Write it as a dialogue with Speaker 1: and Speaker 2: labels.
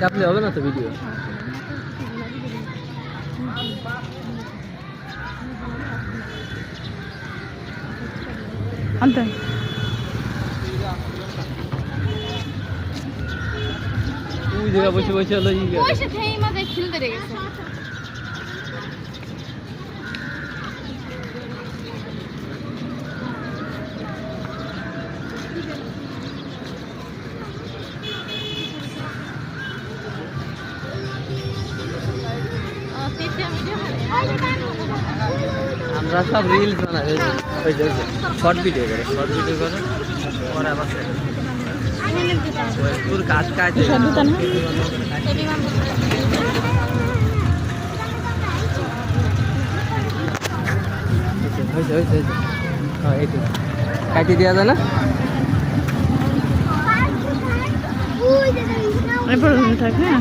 Speaker 1: চাপলে হবে না তো ভিডিও
Speaker 2: আনতে।
Speaker 1: ওই জায়গা বসে বসে হলো ই করে।
Speaker 3: বসে থেকেই মাঝে খিলতে রেগেছে
Speaker 1: আমরা সব রিলস বানাই ওই যে- শর্ট ভিডিও করে শর্ট ভিডিও করে, পরে আবার ওই কাজ কাজ হ্যাঁ কাটি দেওয়া যায় না?
Speaker 2: থাক হ্যাঁ।